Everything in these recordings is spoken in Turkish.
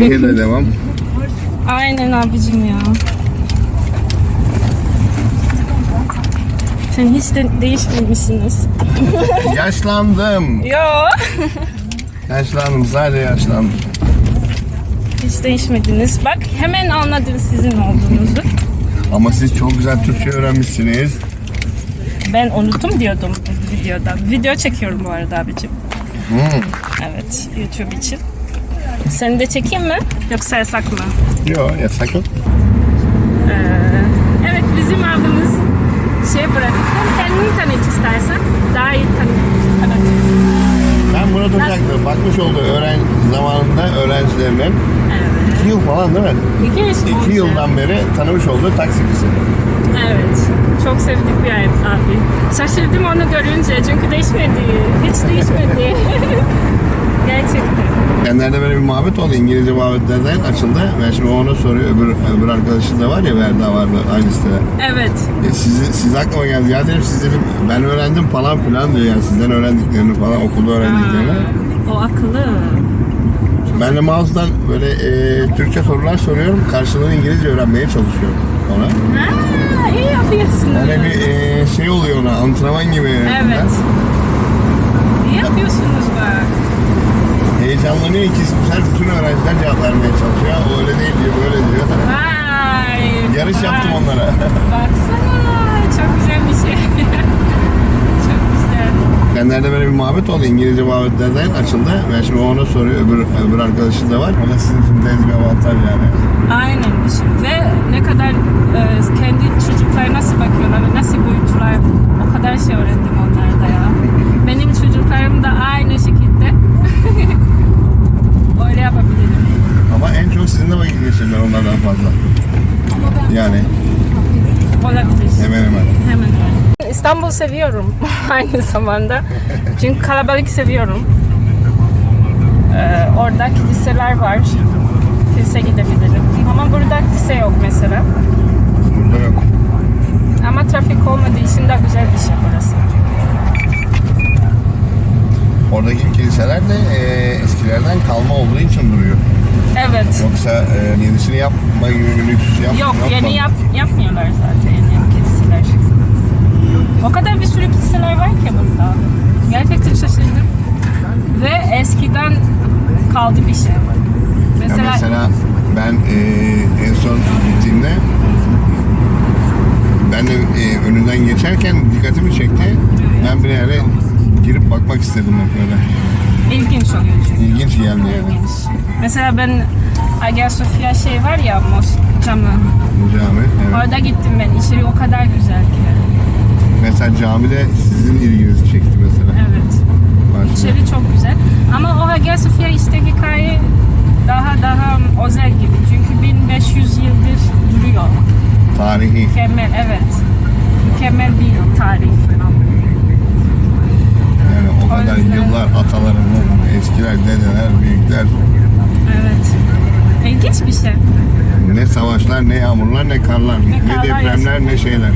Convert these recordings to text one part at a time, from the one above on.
Nehirle devam. Aynen abicim ya. Sen hiç de değişmemişsiniz. Yaşlandım. Yo. Yaşlandım. Sadece yaşlandım. Hiç değişmediniz. Bak hemen anladın sizin olduğunuzu. Ama siz çok güzel Türkçe öğrenmişsiniz. Ben unuttum diyordum videoda. Video çekiyorum bu arada abicim. Hmm. Evet, YouTube için. Seni de çekeyim mi? Yoksa yasak mı? Yok yasak yok. Ee, evet, bizim abimiz şey bıraktı. Kendini tanıt istersen. Daha iyi tanıt. Ben bunu tutacaktım. Bakmış olduğu öğren zamanında öğrencilerinin Evet. iki yıl falan değil mi? İki mı İki oldu? yıldan beri tanımış olduğu taksikisi. Evet. Çok sevdik bir abi. Şaşırdım onu görünce çünkü değişmedi. Hiç değişmedi. Gerçekten. Genelde böyle bir muhabbet oldu. İngilizce muhabbetlerden açıldı. Ben şimdi ona soruyor. Öbür, öbür arkadaşın da var ya Verda vardı aynı sitede. Evet. E, sizi, siz aklıma geldi. Ya dedim siz dedim ben öğrendim falan filan diyor yani sizden öğrendiklerini falan okulda öğrendiklerini. O akıllı. Ben de mouse'dan böyle e, Türkçe sorular soruyorum. Karşılığını İngilizce öğrenmeye çalışıyorum ona. Ha, iyi yapıyorsun. Yani bir e, şey oluyor ona antrenman gibi. Evet. İyi yapıyorsunuz bak. Heyecanlanıyor ki güzel bütün öğrenciler cevap vermeye çalışıyor. O öyle değil diyor böyle diyor. Vay. Yarış yaptım vay. onlara. Baksana. Çok güzel bir şey. Çok güzel. Genelde böyle bir muhabbet oldu. İngilizce muhabbetlerden açıldı. Ben şimdi ona soruyor. Öbür, öbür arkadaşın da var. O da sizin için tez bir avantaj yani. Aynen. Ve ne kadar e, kendi çocuklar nasıl bakıyorlar ve nasıl büyütüyorlar o kadar şey öğrendim onlarda ya. Benim çocuklarım da aynı şekilde öyle yapabilirim. Ama en çok sizinle vakit geçirdiler onlardan fazla. Yani Olabilir. Hemen. İstanbul seviyorum aynı zamanda. Çünkü kalabalık seviyorum. Ee, orada kiliseler var. Kilise gidebilirim. Ama burada kilise yok mesela. Burada yok. Ama trafik olmadığı için de güzel bir şey burası. Oradaki kiliseler de e, eskilerden kalma olduğu için duruyor. Evet. Yoksa e, yenisini yapma gibi bir lüks yap, Yok yapmadı. yeni yap, yapmıyorlar zaten. O kadar bir sürü kiliseler var ki burada. Gerçekten şaşırdım. Ve eskiden kaldı bir şey. Ya Mesela, mesela ben e, en son gittiğimde ben de e, önünden geçerken dikkatimi çekti. Ben bir yere girip bakmak istedim böyle. ilginç oluyor çünkü. İlginç geldi yani İlginç. Mesela ben Hagia Sophia şey var ya mos camı. cami. Evet. Orada gittim ben. İçeri o kadar güzel ki. Mesela camide sizin ilginizi çekti mesela. Evet. Başka. İçeri çok güzel. Ama o Hagia Sophia işte hikaye daha daha özel gibi. Çünkü 1500 yıldır duruyor. Tarihi. Mükemmel, evet. Mükemmel bir tarih. Yani o kadar O yüzden- yıllar atalarımız, eskiler, dedeler, büyükler. Evet. İlginç bir şey. Ne savaşlar, ne yağmurlar, ne karlar, ne, karlar depremler, ne şeyler.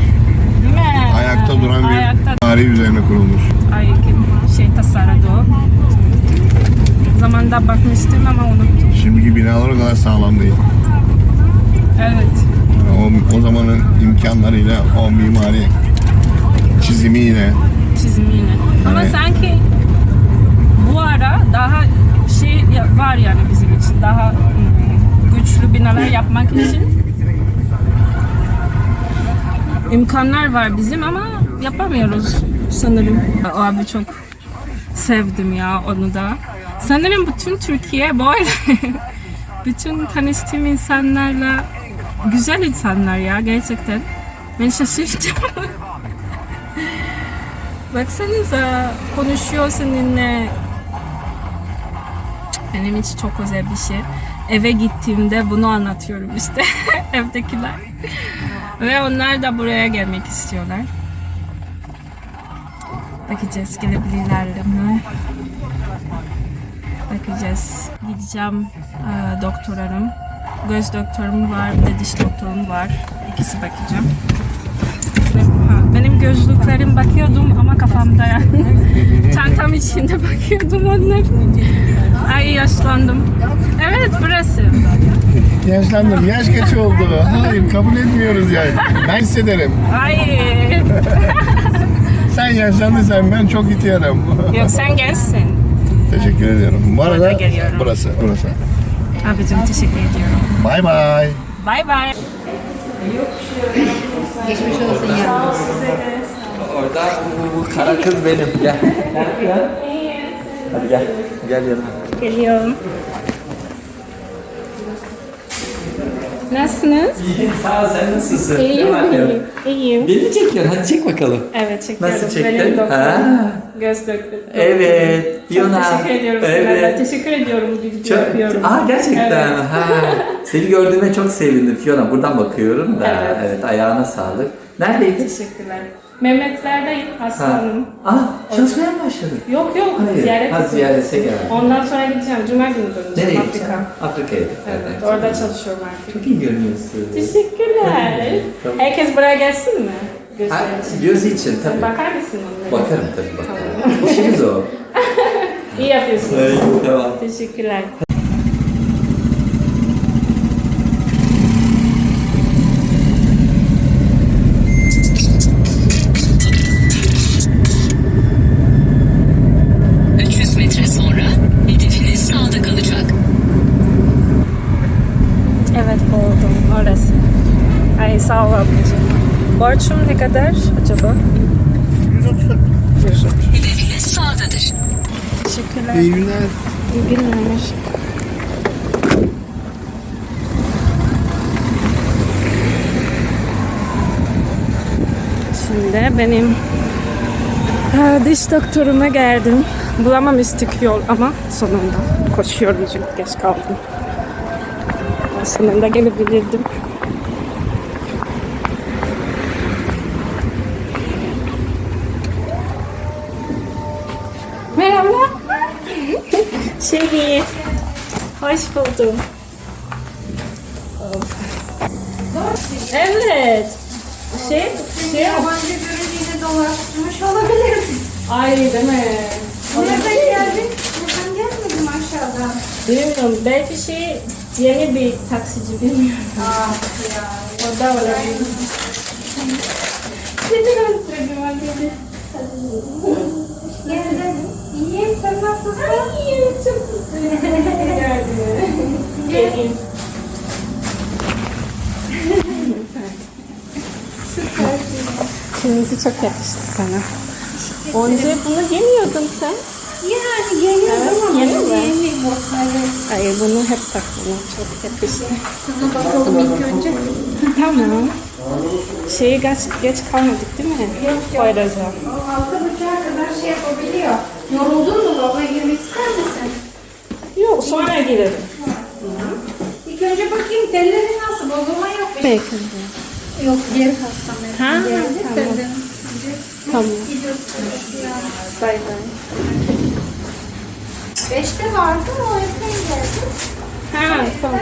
Değil mi? Ayakta duran bir Ayakta tarih üzerine kurulmuş. Ay, kim şey tasarladı o. Zamanda bakmıştım ama unuttum. Şimdiki binalar o kadar sağlam değil. Evet. O, o zamanın imkanlarıyla, o mimari çizimiyle. Çizimiyle. Ama Evet. sanki bu ara daha şey ya- var yani bizim için. Daha hmm, güçlü binalar yapmak için imkanlar var bizim ama yapamıyoruz sanırım. O abi çok sevdim ya onu da. Sanırım bütün Türkiye böyle bütün tanıştığım insanlarla güzel insanlar ya gerçekten. Ben şaşırdım. Baksanıza konuşuyor seninle. Benim için çok özel bir şey. Eve gittiğimde bunu anlatıyorum işte evdekiler. Ve onlar da buraya gelmek istiyorlar. Bakacağız gelebilirler mi? Bakacağız. Gideceğim e, doktorarım. Göz doktorum var, bir de diş doktorum var. İkisi bakacağım. Benim gözlüklerim bakıyordum ama kafamda yani. Çantam içinde bakıyordum onlar. Ay yaşlandım. Evet burası. Yaşlandım. Yaş kaç oldu? Hayır kabul etmiyoruz yani. Ben hissederim. Hayır. Sen yaşlandıysan ben çok ihtiyarım. Yok sen gelsin. Teşekkür ediyorum. Bu arada geliyorum. burası. Burası. Abicim teşekkür ediyorum. Bay bay. Bay bay. Geçmiş olsun ya. Orada bu, bu kara kız benim. Gel. Gel. Hadi gel. Gel yanıma. Geliyorum. Nasılsınız? İyiyim sağ ol sen nasılsın? İyiyim, iyiyim. İyiyim. Beni mi çekiyorsun? Hadi çek bakalım. Evet çekiyorum. Nasıl çektin? Ha. Göz doktorum. Evet. Çok Yuna. teşekkür ediyorum sana. Evet. teşekkür ediyorum. Çok, yapıyorum. Aa gerçekten. Evet. Ha. Seni gördüğüme çok sevindim Fiona. Buradan bakıyorum da. Evet. Evet. ayağına sağlık. Neredeydin? Teşekkürler. Mehmetler'deyim Ha. hastanım. Aa çalışmaya mı başladın? Yok yok Hayır. ziyaret ha, ediyorum. ziyarete geldim. Ondan sonra gideceğim. Cuma günü döneceğim Nereye Afrika. Afrika'ya. Evet, orada çalışıyorum artık. Çok iyi görünüyorsun. Teşekkürler. Tamam. Herkes buraya gelsin mi? Ha, Gözler için. göz için tabii. Bakar mısın onlara? Bakarım tabii bakarım. İşimiz o. İyi yapıyorsun. tamam. Teşekkürler. Sağ ol ablacığım. Borçum ne kadar acaba? 130. Hedefiniz sağdadır. Teşekkürler. İyi günler. İyi günler. Şimdi benim diş doktoruma geldim. Bulamamıştık yol ama sonunda koşuyorum çünkü geç kaldım. Sonunda gelebilirdim. Şey, hoş buldum. Evet. Şey, şey. Yabancı görünce dolaşmış olabilir. Ay mi? Nereden geldin? Buradan gelmedim aşağıdan. Bilmiyorum. Belki şey yeni bir taksici bilmiyorum. Ah ya. O da olabilir. Seni özledim hadi. Geldin. İyiyim sen nasılsın? Güzel. Gelin. Kırmızı çok yakıştı sana. Önce bunu yemiyordun sen. Yani geliyorum ama yeni mi? yeni bu. Evet. Ay bunu hep tak bunu çok yakıştı. Sana bakalım ilk önce. Tamam. Şeyi geç, geç kalmadık değil mi? Yok Poyraz'a. O altı buçuğa kadar şey yapabiliyor. Yoruldun mu baba? Yok sonra girelim. İlk önce bakayım telleri nasıl? Bozulma yok. mu? Peki. Yok diğer hastaneye. Ha, geldi. tamam. Tamam. Bay bay. Beşte vardı o yüzden geldi. Ha tamam.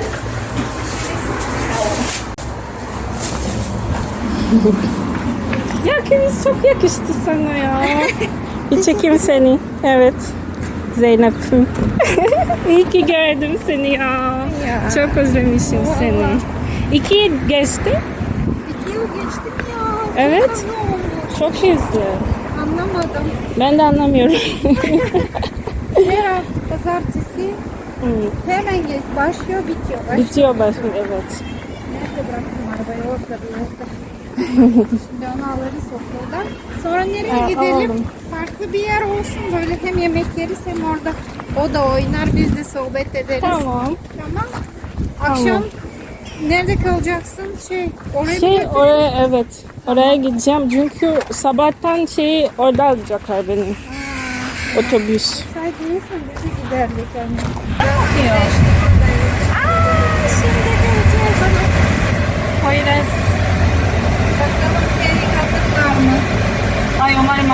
ya kız çok yakıştı sana ya. Bir çekeyim seni. Evet. Zeynep'im. İyi ki gördüm seni ya. Çok özlemişim seni. İki geçti. İki yıl geçti mi ya? Evet. Çok hızlı. Anlamadım. Ben de anlamıyorum. Her hafta pazartesi Hmm, hemen geç başlıyor bitiyor. Baş... Bitiyor başım evet. Nerede bıraktım arabayı orada bir yerde. Şimdi onu alırız okuldan. Sonra nereye Ha, gidelim? alalım. Farklı bir yer olsun böyle hem yemek yeriz hem orada o da oynar biz de sohbet ederiz. Tamam. Tamam. Akşam nerede kalacaksın? Şey oraya Şey oraya evet. Oraya gideceğim çünkü sabahtan şeyi orada alacaklar beni. Otobüs. Saydıysan bizi giderdik yani. Yazmıyor. Aa, şimdi geleceğiz ama. Poyraz. Bakalım seni katırlar mı? Ay umarım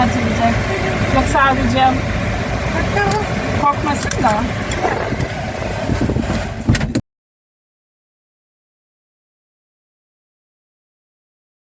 Bakalım. Korkmasın da.